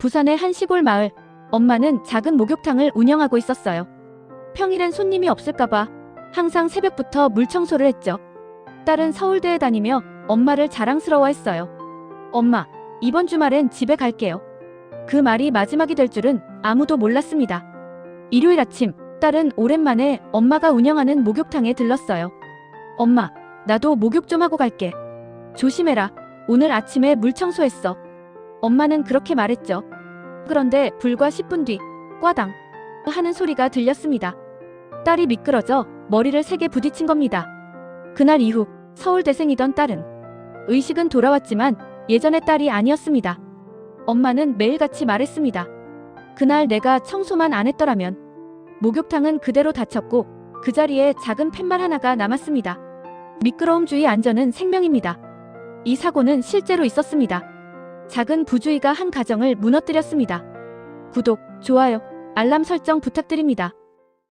부산의 한 시골 마을. 엄마는 작은 목욕탕을 운영하고 있었어요. 평일엔 손님이 없을까봐 항상 새벽부터 물 청소를 했죠. 딸은 서울대에 다니며 엄마를 자랑스러워했어요. 엄마, 이번 주말엔 집에 갈게요. 그 말이 마지막이 될 줄은 아무도 몰랐습니다. 일요일 아침, 딸은 오랜만에 엄마가 운영하는 목욕탕에 들렀어요. 엄마, 나도 목욕 좀 하고 갈게. 조심해라. 오늘 아침에 물 청소했어. 엄마는 그렇게 말했죠. 그런데 불과 10분 뒤, 꽈당 하는 소리가 들렸습니다. 딸이 미끄러져 머리를 세게 부딪힌 겁니다. 그날 이후 서울대생이던 딸은 의식은 돌아왔지만 예전의 딸이 아니었습니다. 엄마는 매일같이 말했습니다. 그날 내가 청소만 안 했더라면 목욕탕은 그대로 닫혔고 그 자리에 작은 팻말 하나가 남았습니다. 미끄러움 주의 안전은 생명입니다. 이 사고는 실제로 있었습니다. 작은 부주의가 한 가정을 무너뜨렸습니다. 구독, 좋아요, 알람 설정 부탁드립니다.